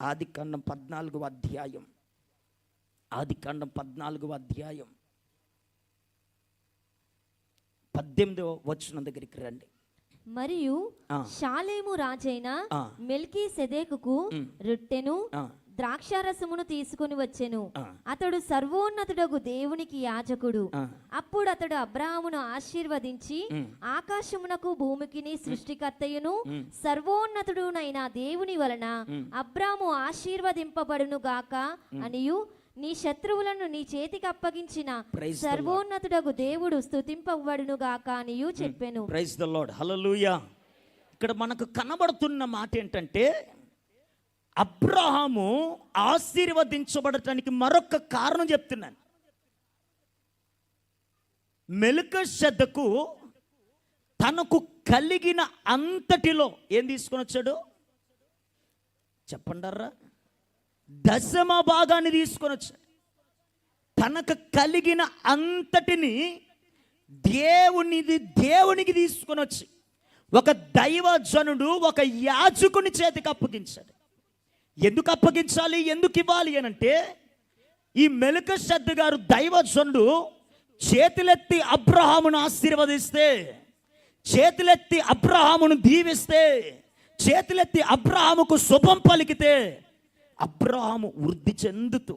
ఆది కాండం పద్నాలుగవ అధ్యాయం ఆది కాండం పద్నాలుగవ అధ్యాయం పద్దెనిమిదవ వచ్చిన దగ్గరికి రండి మరియు. షాలేము రాజైన. మెల్కీ సెదేకుకు. రొట్టెను ద్రాక్షారసమును తీసుకుని వచ్చెను. అతడు సర్వోన్నతుడగు దేవునికి యాజకుడు. అప్పుడు అతడు అబ్రాహామును ఆశీర్వదించి. ఆకాశమునకు భూమికిని సృష్టికర్తయును. సర్వోన్నతుడునైన దేవుని వలన అబ్రాము ఆశీర్వదింపబడును గాక అనియు నీ శత్రువులను నీ చేతికి అప్పగించిన సర్వోన్నతుడగు దేవుడు స్తుతింపబడును గాక అనియు చెప్పెను. ప్రైజ్ ద లాడ్ హల్లెలూయా ఇక్కడ మనకు కనబడుతున్న మాట ఏంటంటే అబ్రహాము ఆశీర్వదించబడటానికి మరొక కారణం చెప్తున్నాను. మెలుక శ్రద్ధకు తనకు కలిగిన అంతటిలో ఏం తీసుకొని వచ్చాడు? చెప్పండర్రా దశమ భాగాన్ని తీసుకొని వచ్చాడు తనకు కలిగిన అంతటిని దేవునిది దేవునికి తీసుకొని వచ్చి ఒక దైవజనుడు ఒక యాజకుని చేతికి అప్పగించాడు. ఎందుకు అప్పగించాలి? ఎందుకు ఇవ్వాలి అని అంటే ఈ మెలుక శ్రద్ధ గారు దైవజనుడు చేతులెత్తి అబ్రహామును ఆశీర్వదిస్తే చేతులెత్తి అబ్రహామును దీవిస్తే చేతులెత్తి అబ్రహాముకు శుభం పలికితే అబ్రహాము వృద్ధి చెందుతూ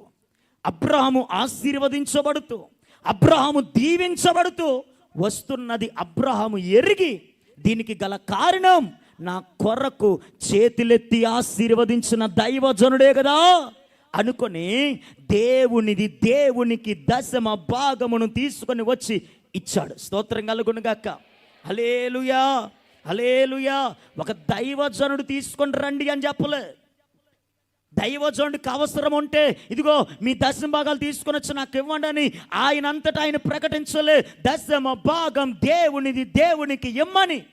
అబ్రహాము ఆశీర్వదించబడుతూ అబ్రహాము దీవించబడుతూ వస్తున్నది అబ్రహాము ఎరిగి దీనికి గల కారణం నా కొరకు చేతులెత్తి ఆశీర్వదించిన దైవజనుడే కదా. అనుకొని దేవునిది దేవునికి దశమ భాగమును తీసుకొని వచ్చి ఇచ్చాడు. స్తోత్రం కలుగునుగాక అలేలుయా అలేలుయా ఒక దైవజనుడు తీసుకొని రండి అని చెప్పలే. దైవజనుడికి అవసరం ఉంటే ఇదిగో మీ దశమ భాగాలు తీసుకొని వచ్చి నాకు ఇవ్వండి అని ఆయన అంతటా ఆయన ప్రకటించలే. దశమ భాగం దేవునిది దేవునికి ఇమ్మని.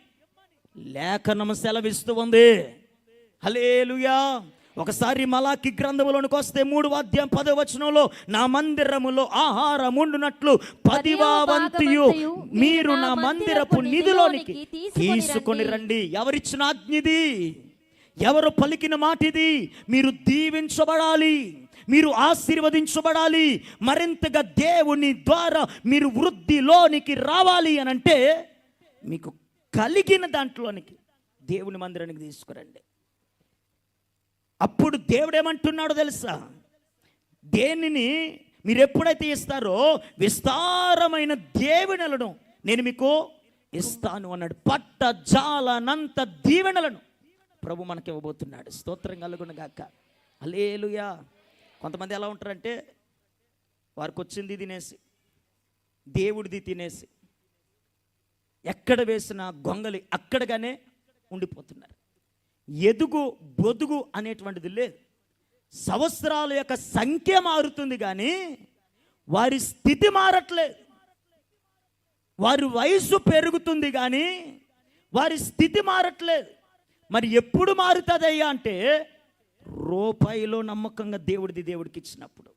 లేఖనం సెలవిస్తూ ఉంది. హలేలుయా ఒకసారి మలాకి గ్రంథములోనికి వస్తే మూడు వాద్యం పదో వచనంలో నా మందిరములో ఆహారం ఉండునట్లు పదివా వంతియు మీరు నా మందిరపు నిధిలోనికి తీసుకొని రండి. ఎవరిచ్చిన ఆజ్ఞది? ఎవరు పలికిన మాటిది? మీరు దీవించబడాలి. మీరు ఆశీర్వదించబడాలి. మరింతగా దేవుని ద్వారా మీరు వృద్ధిలోనికి రావాలి అని అంటే మీకు కలిగిన దాంట్లోనికి దేవుని మందిరానికి తీసుకురండి. అప్పుడు దేవుడు ఏమంటున్నాడో తెలుసా? దేనిని మీరు ఎప్పుడైతే ఇస్తారో విస్తారమైన దేవునలను నేను మీకు ఇస్తాను అన్నాడు. పట్ట జాలనంత దీవెనలను ప్రభు మనకి ఇవ్వబోతున్నాడు. స్తోత్రం కలుగునగాక అలేలుయా కొంతమంది ఎలా ఉంటారంటే వారికి వచ్చింది తినేసి దేవుడిది తినేసి ఎక్కడ వేసిన గొంగలి అక్కడగానే ఉండిపోతున్నారు. ఎదుగు బొదుగు అనేటువంటిది లేదు. సంవత్సరాల యొక్క సంఖ్య మారుతుంది కానీ వారి స్థితి మారట్లేదు. వారి వయసు పెరుగుతుంది కానీ వారి స్థితి మారట్లేదు. మరి ఎప్పుడు మారుతుందయ్యా అంటే రూపాయిలో నమ్మకంగా దేవుడిది దేవుడికి ఇచ్చినప్పుడు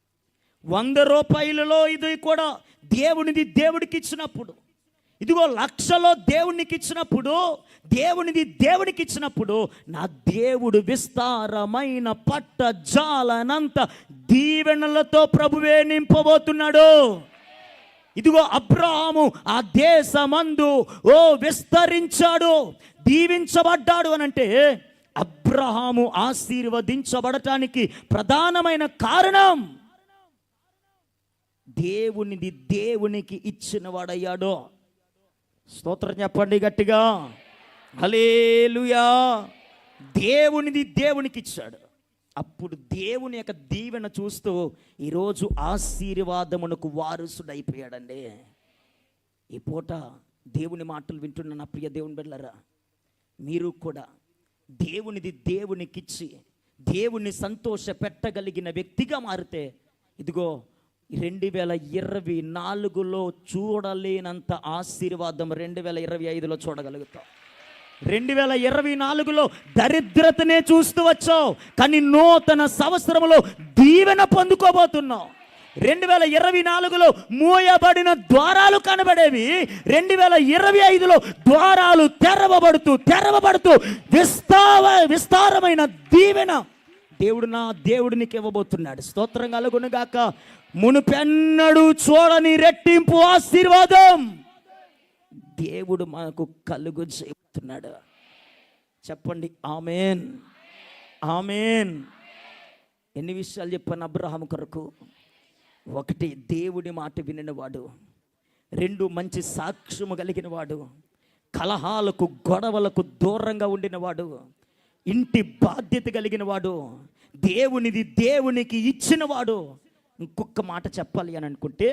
వంద రూపాయలలో ఇది కూడా దేవునిది దేవుడికి ఇచ్చినప్పుడు ఇదిగో లక్షలో దేవునికి ఇచ్చినప్పుడు దేవునిది దేవునికి ఇచ్చినప్పుడు నా దేవుడు విస్తారమైన పట్ట జాలనంత దీవెనలతో ప్రభువే నింపబోతున్నాడు. ఇదిగో అబ్రహాము ఆ దేశమందు ఓ విస్తరించాడు దీవించబడ్డాడు అని అంటే అబ్రహాము ఆశీర్వదించబడటానికి ప్రధానమైన కారణం దేవునిది దేవునికి ఇచ్చిన వాడయ్యాడో స్తోత్రం చెప్పండి గట్టిగా. హలేలుయా దేవునిది దేవునికి ఇచ్చాడు అప్పుడు దేవుని యొక్క దీవెన చూస్తూ ఈరోజు ఆశీర్వాదమునకు వారసుడైపోయాడండి. ఈ పూట దేవుని మాటలు వింటున్న నా ప్రియ దేవుని బిడ్డలరా మీరు కూడా దేవునిది దేవునికిచ్చి దేవుణ్ణి సంతోష పెట్టగలిగిన వ్యక్తిగా మారితే ఇదిగో రెండు వేల ఇరవై నాలుగులో చూడలేనంత ఆశీర్వాదం రెండు వేల ఇరవై ఐదులో చూడగలుగుతాం. రెండు వేల ఇరవై నాలుగులో దరిద్రతనే చూస్తూ వచ్చావు కానీ నూతన సంవత్సరంలో దీవెన పొందుకోబోతున్నావు. రెండు వేల ఇరవై నాలుగులో మూయబడిన ద్వారాలు కనబడేవి రెండు వేల ఇరవై ఐదులో ద్వారాలు తెరవబడుతూ తెరవబడుతూ విస్తార విస్తారమైన దీవెన దేవుడు నా దేవుడు నీకు ఇవ్వబోతున్నాడు. స్తోత్రం కలుగునుగాక. మునుపెన్నడు చూడని రెట్టింపు ఆశీర్వాదం దేవుడు మనకు కలుగు చేస్తున్నాడు చెప్పండి ఆమెన్. ఆమెన్. ఎన్ని విషయాలు చెప్పాను అబ్రహాం కొరకు? ఒకటి దేవుడి మాట వినినవాడు. రెండు మంచి సాక్ష్యము కలిగిన వాడు కలహాలకు గొడవలకు దూరంగా ఉండినవాడు. ఇంటి బాధ్యత కలిగిన వాడు దేవునిది దేవునికి ఇచ్చినవాడు. ఇంకొక మాట చెప్పాలి అని అనుకుంటే